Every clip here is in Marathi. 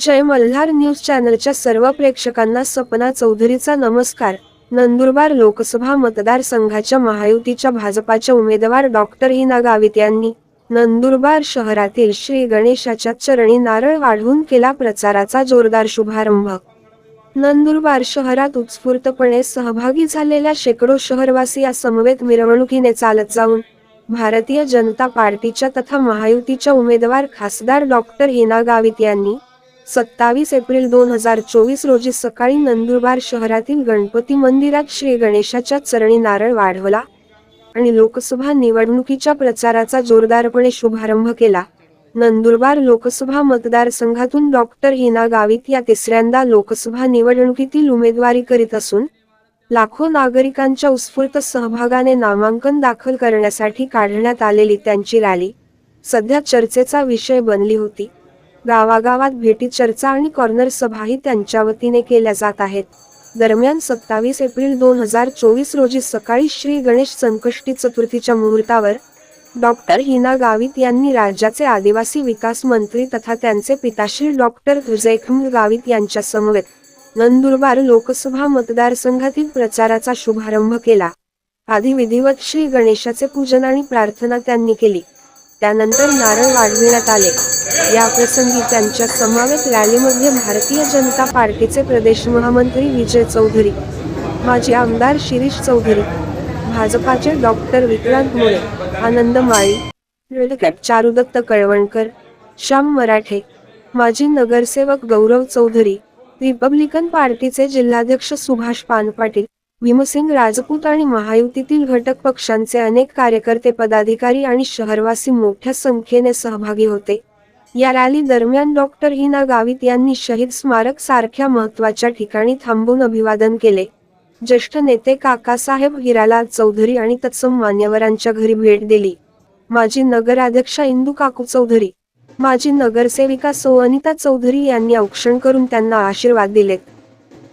जय मल्हार न्यूज चॅनलच्या सर्व प्रेक्षकांना सपना चौधरीचा नमस्कार. नंदुरबार लोकसभा मतदारसंघाच्या महायुतीच्या भाजपाच्या उमेदवार डॉक्टर हिना गावित यांनी नंदुरबार शहरातील श्री गणेशाच्या चरणी नारळ वाढवून केला प्रचाराचा जोरदार शुभारंभ. नंदुरबार शहरात उत्स्फूर्तपणे सहभागी झालेल्या शेकडो शहरवासी या समवेत मिरवणुकीने चालत जाऊन भारतीय जनता पार्टीच्या तथा महायुतीच्या उमेदवार खासदार डॉक्टर हिना गावित यांनी सत्तावीस एप्रिल दोन हजार चोवीस रोजी सकाळी नंदुरबार शहरातील गणपती मंदिरात श्री गणेशाच्या चरणी नारळ वाढवला आणि लोकसभा निवडणुकीच्या प्रचाराचा जोरदारपणे शुभारंभ केला. नंदुरबार लोकसभा मतदारसंघातून डॉक्टर हिना गावित या तिसऱ्यांदा लोकसभा निवडणुकीतील उमेदवारी करीत असून लाखो नागरिकांच्या उत्स्फूर्त सहभागाने नामांकन दाखल करण्यासाठी काढण्यात आलेली त्यांची रॅली सध्या चर्चेचा विषय बनली होती. गावागावात भेटी चर्चा आणि कॉर्नर सभाही त्यांच्या वतीने केल्या जात आहेत. दरम्यान सत्तावीस एप्रिल दोन हजार चोवीस रोजी सकाळी श्री गणेश संकष्टी चतुर्थीच्या मुहूर्तावर डॉक्टर हिना गावित यांनी राज्याचे आदिवासी विकास मंत्री तथा त्यांचे पिताश्री डॉक्टर हुजैखम गावित यांच्या समवेत नंदुरबार लोकसभा मतदारसंघातील प्रचाराचा शुभारंभ केला. आधी विधिवत श्री गणेशाचे पूजन आणि प्रार्थना त्यांनी केली. त्यानंतर नारळ वाढविण्यात आले. या प्रसंगी त्यांच्या समवेत रॅलीमध्ये भारतीय जनता पार्टीचे प्रदेश महामंत्री विजय चौधरी माजी आमदार शिरीष चौधरी भाजपाचे डॉक्टर विक्रांत मोरे आनंद माळी चारुदत्त कळवणकर श्याम मराठे माजी नगरसेवक गौरव चौधरी रिपब्लिकन पार्टीचे जिल्हाध्यक्ष सुभाष पानपाटील भीमसिंग राजपूत आणि महायुतीतील घटक पक्षांचे अनेक कार्यकर्ते पदाधिकारी आणि शहरवासी मोठ्या संख्येने सहभागी होते. या रॅली दरम्यान डॉक्टर हिना गावित यांनी शहीद स्मारक सारख्या महत्त्वाच्या ठिकाणी थांबून अभिवादन केले. ज्येष्ठ नेते काकासाहेब हिरालाल चौधरी आणि तत्सम मान्यवरांच्या घरी भेट दिली. माजी नगराध्यक्षा इंदू काकू चौधरी माजी नगरसेविका सो अनिता चौधरी यांनी औक्षण करून त्यांना आशीर्वाद दिलेत.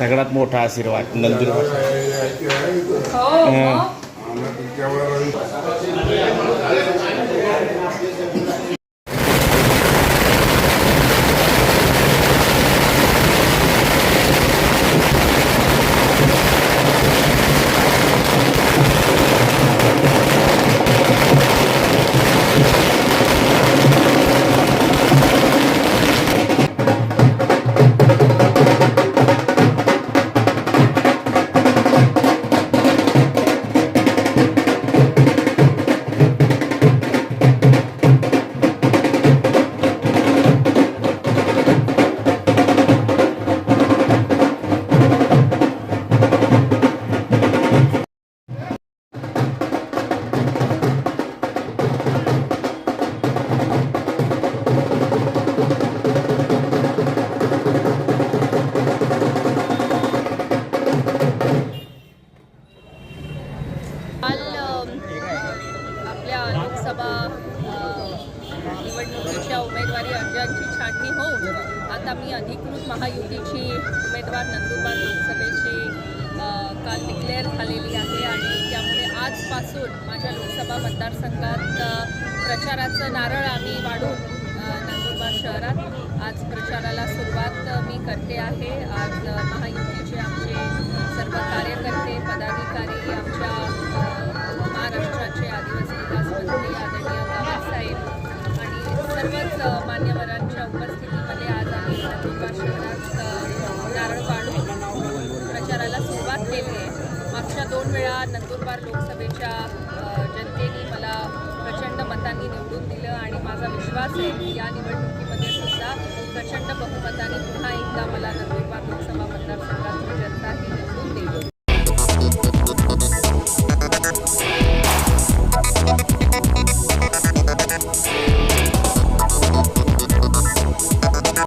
सगळ्यात मोठा आशीर्वाद नंदुरबार. काल आपल्या लोकसभा निवडणुकीच्या उमेदवारी अर्जांची छाननी होऊन आता मी अधिकृत महायुतीची उमेदवार नंदुरबार लोकसभेची काल डिक्लेअर झालेली आहे आणि त्यामुळे आजपासून माझ्या लोकसभा मतदारसंघात प्रचाराचं नारळ आम्ही वाढून नंदुरबार शहरात आज प्रचाराला सुरुवात मी करते आहे. आज महायुतीचे आमचे सर्व कार्यकर्ते पदाधिकारी आमच्या मान्यवरांच्या उपस्थितीमध्ये आज आम्ही नंदुरबार शहरात नारळ पाडून प्रचाराला सुरुवात केली आहे. मागच्या दोन वेळा नंदुरबार लोकसभेच्या जनतेने मला प्रचंड मतांनी निवडून दिलं आणि माझा विश्वास आहे की या निवडणुकीमध्ये